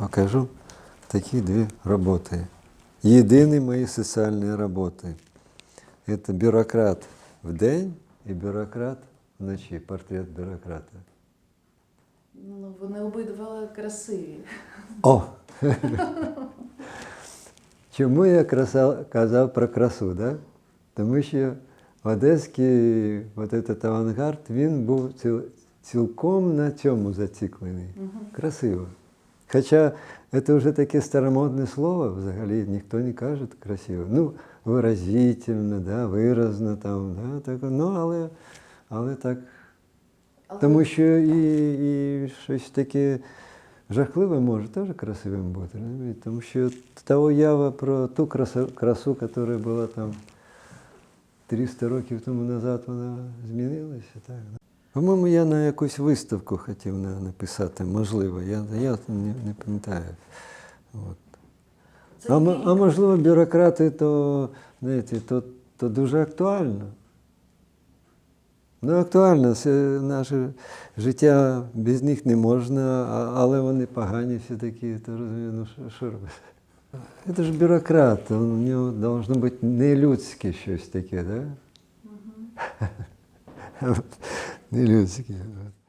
покажу такі дві роботи. Єдині мої соціальні роботи. Це бюрократ в день і бюрократ вночі, портрет бюрократа. Ну, вони обидва красиві. О! Чому я краса, казав про красу? Да? Тому що одеський от этот авангард, він був ціл, цілком на цьому зациклений. Красиво. Хоча це вже таке старомодне слово, взагалі ніхто не каже красиво. Ну, виразительно, да, виразно там, да, так, ну, але, але так Але тому що і, і щось таке жахливе може теж красивим бути. розумієте? Тому що та уява про ту красу, красу, яка була там 300 років тому назад, вона змінилася. Так. По-моєму, я на якусь виставку хотів написати, можливо, я, я не, не пам'ятаю. От. А, а можливо, бюрократи, то, знаєте, то, то дуже актуально. Ну, актуально, це наше життя без них не можна, але вони погані всі такі, то розумію, ну що, що робити? Це ж бюрократ, у нього должно бути нелюдське щось таке, так? Да? Нелюдське. от.